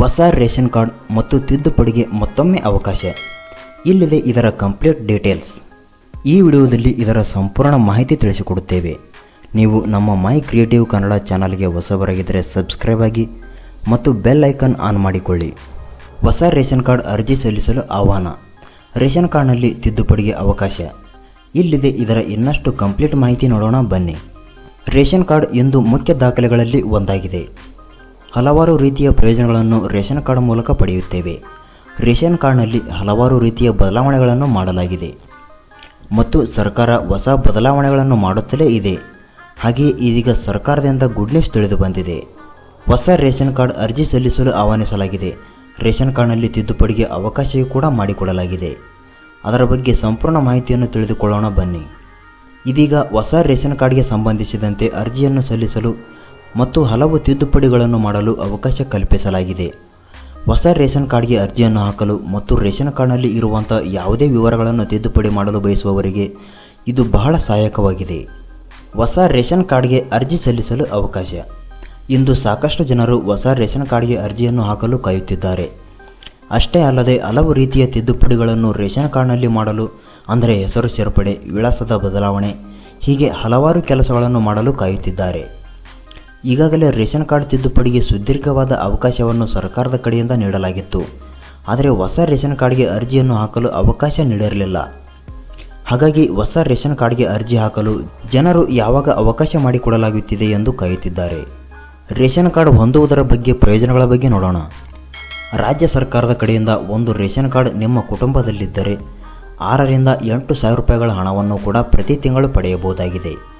ಹೊಸ ration card ಮತ್ತು ತಿದ್ದುಪಡಿಗೆ ಮತ್ತೊಮ್ಮೆ ಅವಕಾಶ. ಇಲ್ಲಿದೆ ಇದರ ಕಂಪ್ಲೀಟ್ ಡೀಟೇಲ್ಸ್. ಈ ವಿಡಿಯೋದಲ್ಲಿ ಇದರ ಸಂಪೂರ್ಣ ಮಾಹಿತಿ ತಿಳಿಸಿಕೊಡುತ್ತೇವೆ. ನೀವು ನಮ್ಮ ಮೈ ಕ್ರಿಯೇಟಿವ್ ಕನ್ನಡ ಚಾನಲ್ಗೆ ಹೊಸಬರಾಗಿದ್ದರೆ ಸಬ್ಸ್ಕ್ರೈಬ್ ಆಗಿ ಮತ್ತು ಬೆಲ್ ಐಕನ್ ಆನ್ ಮಾಡಿಕೊಳ್ಳಿ. ಹೊಸ ರೇಷನ್ ಕಾರ್ಡ್ ಅರ್ಜಿ ಸಲ್ಲಿಸಲು ಆಹ್ವಾನ. ರೇಷನ್ ಕಾರ್ಡ್ನಲ್ಲಿ ತಿದ್ದುಪಡಿಗೆ ಅವಕಾಶ. ಇಲ್ಲಿದೆ ಇದರ ಇನ್ನಷ್ಟು ಕಂಪ್ಲೀಟ್ ಮಾಹಿತಿ ನೋಡೋಣ ಬನ್ನಿ. ರೇಷನ್ ಕಾರ್ಡ್ ಇಂದು ಮುಖ್ಯ ದಾಖಲೆಗಳಲ್ಲಿ ಒಂದಾಗಿದೆ. ಹಲವಾರು ರೀತಿಯ ಪ್ರಯೋಜನಗಳನ್ನು ರೇಷನ್ ಕಾರ್ಡ್ ಮೂಲಕ ಪಡೆಯುತ್ತೇವೆ. ರೇಷನ್ ಕಾರ್ಡ್ನಲ್ಲಿ ಹಲವಾರು ರೀತಿಯ ಬದಲಾವಣೆಗಳನ್ನು ಮಾಡಲಾಗಿದೆ. ಮತ್ತು ಸರ್ಕಾರ ಹೊಸ ಬದಲಾವಣೆಗಳನ್ನು ಮಾಡುತ್ತಲೇ ಇದೆ. ಹಾಗೆಯೇ ಇದೀಗ ಸರ್ಕಾರದಿಂದ ಗುಡ್ ನ್ಯೂಸ್ ತಿಳಿದು ಬಂದಿದೆ ಹೊಸ ರೇಷನ್ ಕಾರ್ಡ್ ಅರ್ಜಿ ಸಲ್ಲಿಸಲು ಆಹ್ವಾನಿಸಲಾಗಿದೆ. ರೇಷನ್ ಕಾರ್ಡ್ನಲ್ಲಿ ತಿದ್ದುಪಡಿಗೆ ಅವಕಾಶವೂ ಕೂಡ ಮಾಡಿಕೊಡಲಾಗಿದೆ. ಅದರ ಬಗ್ಗೆ ಸಂಪೂರ್ಣ ಮಾಹಿತಿಯನ್ನು ತಿಳಿದುಕೊಳ್ಳೋಣ ಬನ್ನಿ. ಇದೀಗ ಹೊಸ ರೇಷನ್ ಕಾರ್ಡ್ಗೆ ಸಂಬಂಧಿಸಿದಂತೆ ಅರ್ಜಿಯನ್ನು ಸಲ್ಲಿಸಲು ಮತ್ತು ಹಲವು ತಿದ್ದುಪಡಿಗಳನ್ನು ಮಾಡಲು ಅವಕಾಶ ಕಲ್ಪಿಸಲಾಗಿದೆ. ಹೊಸ ರೇಷನ್ ಕಾರ್ಡ್ಗೆ ಅರ್ಜಿಯನ್ನು ಹಾಕಲು ಮತ್ತು ರೇಷನ್ ಕಾರ್ಡ್ನಲ್ಲಿ ಇರುವಂಥ ಯಾವುದೇ ವಿವರಗಳನ್ನು ತಿದ್ದುಪಡಿ ಮಾಡಲು ಬಯಸುವವರಿಗೆ ಇದು ಬಹಳ ಸಹಾಯಕವಾಗಿದೆ. ಹೊಸ ರೇಷನ್ ಕಾರ್ಡ್ಗೆ ಅರ್ಜಿ ಸಲ್ಲಿಸಲು ಅವಕಾಶ. ಇಂದು ಸಾಕಷ್ಟು ಜನರು ಹೊಸ ರೇಷನ್ ಕಾರ್ಡ್ಗೆ ಅರ್ಜಿಯನ್ನು ಹಾಕಲು ಕಾಯುತ್ತಿದ್ದಾರೆ. ಅಷ್ಟೇ ಅಲ್ಲದೆ ಹಲವು ರೀತಿಯ ತಿದ್ದುಪಡಿಗಳನ್ನು ರೇಷನ್ ಕಾರ್ಡ್ನಲ್ಲಿ ಮಾಡಲು, ಅಂದರೆ ಹೆಸರು ಸೇರ್ಪಡೆ, ವಿಳಾಸದ ಬದಲಾವಣೆ ಹೀಗೆ ಹಲವಾರು ಕೆಲಸಗಳನ್ನು ಮಾಡಲು ಕಾಯುತ್ತಿದ್ದಾರೆ. ಈಗಾಗಲೇ ರೇಷನ್ ಕಾರ್ಡ್ ತಿದ್ದುಪಡಿಗೆ ಸುದೀರ್ಘವಾದ ಅವಕಾಶವನ್ನು ಸರ್ಕಾರದ ಕಡೆಯಿಂದ ನೀಡಲಾಗಿತ್ತು. ಆದರೆ ಹೊಸ ರೇಷನ್ ಕಾರ್ಡ್ಗೆ ಅರ್ಜಿಯನ್ನು ಹಾಕಲು ಅವಕಾಶ ನೀಡಿರಲಿಲ್ಲ. ಹಾಗಾಗಿ ಹೊಸ ರೇಷನ್ ಕಾರ್ಡ್ಗೆ ಅರ್ಜಿ ಹಾಕಲು ಜನರು ಯಾವಾಗ ಅವಕಾಶ ಮಾಡಿಕೊಡಲಾಗುತ್ತಿದೆ ಎಂದು ಕಾಯುತ್ತಿದ್ದಾರೆ. ರೇಷನ್ ಕಾರ್ಡ್ ಹೊಂದುವುದರ ಬಗ್ಗೆ ಪ್ರಯೋಜನಗಳ ಬಗ್ಗೆ ನೋಡೋಣ. ರಾಜ್ಯ ಸರ್ಕಾರದ ಕಡೆಯಿಂದ ಒಂದು ರೇಷನ್ ಕಾರ್ಡ್ ನಿಮ್ಮ ಕುಟುಂಬದಲ್ಲಿದ್ದರೆ ಆರರಿಂದ ಎಂಟು ಸಾವಿರ ರೂಪಾಯಿಗಳ ಹಣವನ್ನು ಕೂಡ ಪ್ರತಿ ತಿಂಗಳು ಪಡೆಯಬಹುದಾಗಿದೆ.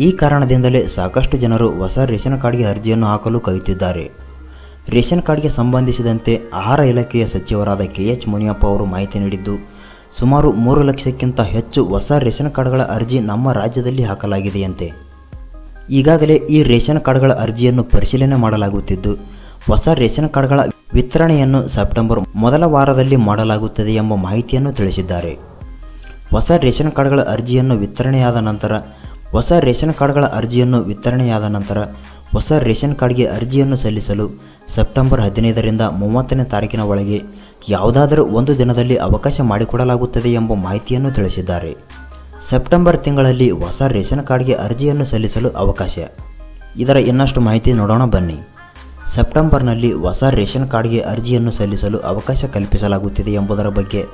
ಈ ಕಾರಣದಿಂದಲೇ ಸಾಕಷ್ಟು ಜನರು ಹೊಸ ರೇಷನ್ ಕಾರ್ಡ್ಗೆ ಅರ್ಜಿಯನ್ನು ಹಾಕಲು ಕಲಿತಿದ್ದಾರೆ. ರೇಷನ್ ಕಾರ್ಡ್ಗೆ ಸಂಬಂಧಿಸಿದಂತೆ ಆಹಾರ ಇಲಾಖೆಯ ಸಚಿವರಾದ ಕೆ ಎಚ್ ಮುನಿಯಪ್ಪ ಅವರು ಮಾಹಿತಿ ನೀಡಿದ್ದು, ಸುಮಾರು ಮೂರು ಲಕ್ಷಕ್ಕಿಂತ ಹೆಚ್ಚು ಹೊಸ ರೇಷನ್ ಕಾರ್ಡ್ಗಳ ಅರ್ಜಿ ನಮ್ಮ ರಾಜ್ಯದಲ್ಲಿ ಹಾಕಲಾಗಿದೆಯಂತೆ. ಈಗಾಗಲೇ ಈ ರೇಷನ್ ಕಾರ್ಡ್ಗಳ ಅರ್ಜಿಯನ್ನು ಪರಿಶೀಲನೆ ಮಾಡಲಾಗುತ್ತಿದ್ದು, ಹೊಸ ರೇಷನ್ ಕಾರ್ಡ್ಗಳ ವಿತರಣೆಯನ್ನು ಸೆಪ್ಟೆಂಬರ್ ಮೊದಲ ವಾರದಲ್ಲಿ ಮಾಡಲಾಗುತ್ತದೆ ಎಂಬ ಮಾಹಿತಿಯನ್ನು ತಿಳಿಸಿದ್ದಾರೆ. ಹೊಸ ರೇಷನ್ ಕಾರ್ಡ್ಗಳ ಅರ್ಜಿಯನ್ನು ವಿತರಣೆಯಾದ ನಂತರ ಹೊಸ ರೇಷನ್ ಕಾರ್ಡ್ಗಳ ಅರ್ಜಿಯನ್ನು ವಿತರಣೆಯಾದ ನಂತರ ಹೊಸ ರೇಷನ್ ಕಾರ್ಡ್ಗೆ ಅರ್ಜಿಯನ್ನು ಸಲ್ಲಿಸಲು ಸೆಪ್ಟೆಂಬರ್ ಹದಿನೈದರಿಂದ ಮೂವತ್ತನೇ ತಾರೀಕಿನ ಒಳಗೆ ಯಾವುದಾದರೂ ಒಂದು ದಿನದಲ್ಲಿ ಅವಕಾಶ ಮಾಡಿಕೊಡಲಾಗುತ್ತದೆ ಎಂಬ ಮಾಹಿತಿಯನ್ನು ತಿಳಿಸಿದ್ದಾರೆ. ಸೆಪ್ಟೆಂಬರ್ ತಿಂಗಳಲ್ಲಿ ಹೊಸ ರೇಷನ್ ಕಾರ್ಡ್ಗೆ ಅರ್ಜಿಯನ್ನು ಸಲ್ಲಿಸಲು ಅವಕಾಶ. ಇದರ ಇನ್ನಷ್ಟು ಮಾಹಿತಿ ನೋಡೋಣ ಬನ್ನಿ. ಸೆಪ್ಟೆಂಬರ್ನಲ್ಲಿ ಹೊಸ ರೇಷನ್ ಕಾರ್ಡ್ಗೆ ಅರ್ಜಿಯನ್ನು ಸಲ್ಲಿಸಲು ಅವಕಾಶ ಕಲ್ಪಿಸಲಾಗುತ್ತಿದೆ ಎಂಬುದರ ಬಗ್ಗೆ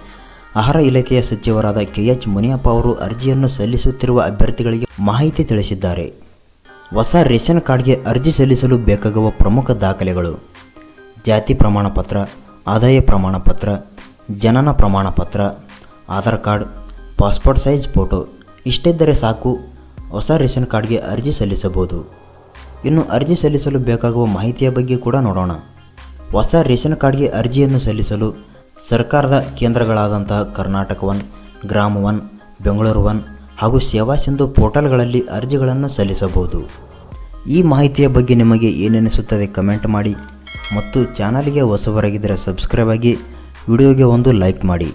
ಆಹಾರ ಇಲಾಖೆಯ ಸಚಿವರಾದ ಕೆಎಚ್ ಮುನಿಯಪ್ಪ ಅವರು ಅರ್ಜಿಯನ್ನು ಸಲ್ಲಿಸುತ್ತಿರುವ ಅಭ್ಯರ್ಥಿಗಳಿಗೆ ಮಾಹಿತಿ ತಿಳಿಸಿದ್ದಾರೆ. ಹೊಸ ರೇಷನ್ ಕಾರ್ಡ್ಗೆ ಅರ್ಜಿ ಸಲ್ಲಿಸಲು ಬೇಕಾಗುವ ಪ್ರಮುಖ ದಾಖಲೆಗಳು. ಜಾತಿ ಪ್ರಮಾಣ ಪತ್ರ, ಆದಾಯ ಪ್ರಮಾಣ ಪತ್ರ, ಜನನ ಪ್ರಮಾಣ ಪತ್ರ, Aadhaar card, passport size photo ಇಷ್ಟಿದ್ದರೆ ಸಾಕು, ಹೊಸ ರೇಷನ್ ಕಾರ್ಡ್ಗೆ ಅರ್ಜಿ ಸಲ್ಲಿಸಬಹುದು. ಇನ್ನು ಅರ್ಜಿ ಸಲ್ಲಿಸಲು ಬೇಕಾಗುವ ಮಾಹಿತಿಯ ಬಗ್ಗೆ ಕೂಡ ನೋಡೋಣ. ಹೊಸ ರೇಷನ್ ಕಾರ್ಡ್ಗೆ ಅರ್ಜಿಯನ್ನು ಸಲ್ಲಿಸಲು ಸರ್ಕಾರದ ಕೇಂದ್ರಗಳಾದಂತಹ Karnataka one Grama one Bengaluru one ಹಾಗೂ ಸೇವಾ ಸಿಂಧು ಪೋರ್ಟಲ್ಗಳಲ್ಲಿ ಅರ್ಜಿಗಳನ್ನು ಸಲ್ಲಿಸಬಹುದು. ಈ ಮಾಹಿತಿಯ ಬಗ್ಗೆ ನಿಮಗೆ ಏನೆನಿಸುತ್ತದೆ ಕಮೆಂಟ್ ಮಾಡಿ ಮತ್ತು ಚಾನಲ್ಗೆ ಹೊಸಬರಾಗಿದ್ದರೆ ಸಬ್ಸ್ಕ್ರೈಬ್ ಆಗಿ, ವಿಡಿಯೋಗೆ ಒಂದು ಲೈಕ್ ಮಾಡಿ.